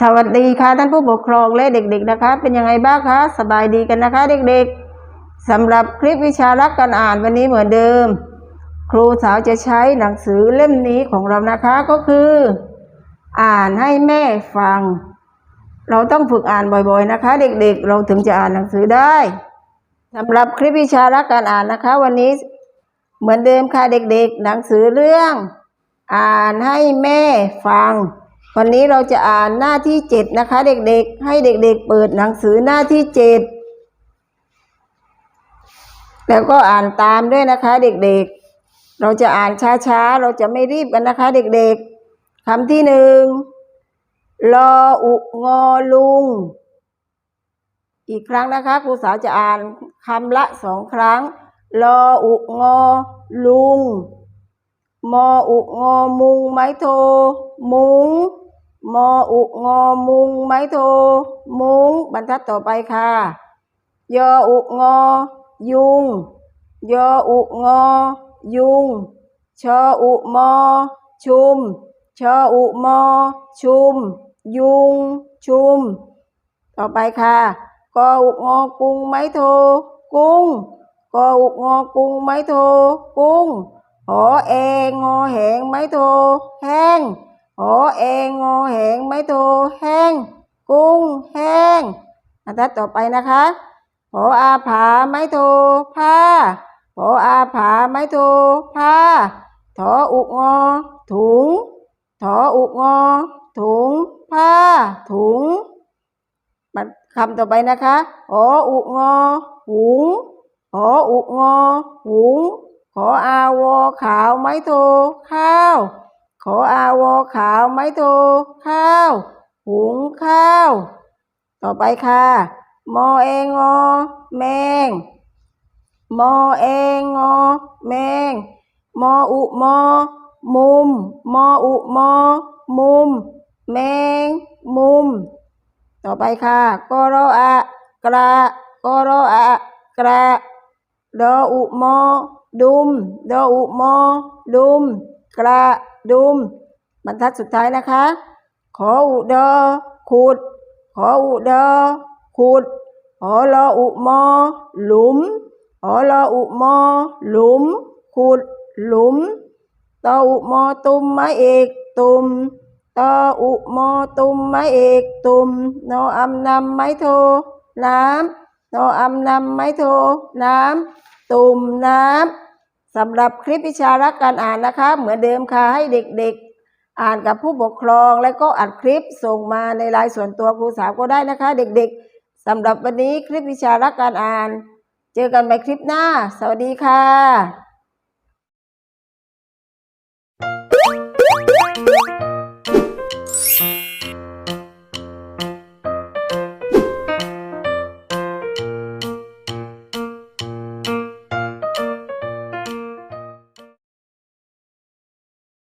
สวัสดีค่ะท่านผู้ปกครองและเด็กๆนะคะ เป็นยังไงบ้างคะสบายดีกันนะคะ เด็กๆสำหรับคลิปวิชารักการอ่านวันนี้เหมือนเดิม ครูสาวจะใช้หนังสือเล่มนี้ของเรานะคะก็คือ อ่านให้แม่ฟัง เราต้องฝึกอ่านบ่อยๆนะคะ เด็กๆ เราถึงจะอ่านหนังสือได้สำหรับคลิปวิชารักการอ่านนะคะ วันนี้เหมือนเดิมค่ะเด็กๆ หนังสือเรื่อง อ่านให้แม่ฟัง วันนี้เราจะอ่านหน้าที่เจ็ดนะคะ เด็กๆ ให้เด็กๆ เปิดหนังสือหน้าที่เจ็ดแล้วก็อ่านตามด้วยนะคะ เด็กๆ เราจะอ่านช้าๆ เราจะไม่รีบกันนะคะ เด็กๆคำที่หนึ่งลออุงอลุง อีกครั้งนะคะครูสาวจะอ่านคำละสองครั้งลออุงอลุง มออุงอมุงไม้โท มุง มออุงอมุงไม้โท มุงบรรทัดต่อไปค่ะ ยออุงอ ยุง ยออุงอ ยุง ชออุมอ ชุม ชออุมอ ชุม ยุง ชุม ต่อไปค่ะ กออุงอกุงไม้โท กุ้ง กออุงอกุงไม้โท กุ้งหอเองงอแหงไม้โท แห้ง หอเองงอแหงไม้โทแห้ง กุ้งแห้งบรรทัดต่อไปนะคะหออาผาไม้โทผ้าหออาผาไม้โทผ้าถออุงอถุงถออุงอถุงผ้าถุงมันคำต่อไปนะคะหออุงอหุงหออุงอหุงขออาวอขาวไม้โทข้าว ขออาวอขาวไม้โทข้าว หุงข้าว ต่อไปค่ะมอเองอแมงมอเองอแมงมออุมอมุมมออุมอมุม แมงมุม ต่อไปค่ะกรออะกระกรออะกระดออุมอดุมดออุมอดุม กระดุม บรรทัดสุดท้ายนะคะ ขออุดอขุด ขออุดอขุดหอรออุมอ หลุมหอรออุมอ หลุม ขุด หลุมตออุมอตุมไม้เอกตุมตออุมอตุมไม้เอกตุมนออำนำไม้โท น้ำนออำนำไม้โท น้ำตุ่มน้ำ สำหรับคลิปวิชารักการอ่านนะคะ เหมือนเดิมค่ะให้เด็กๆ อ่านกับผู้ปกครอง แล้วก็อัดคลิปส่งมาในไลน์ส่วนตัวครูสาวก็ได้นะคะ เด็กๆสำหรับวันนี้คลิปวิชารักการอ่าน เจอกันใหม่คลิปหน้า สวัสดีค่ะ Thank you.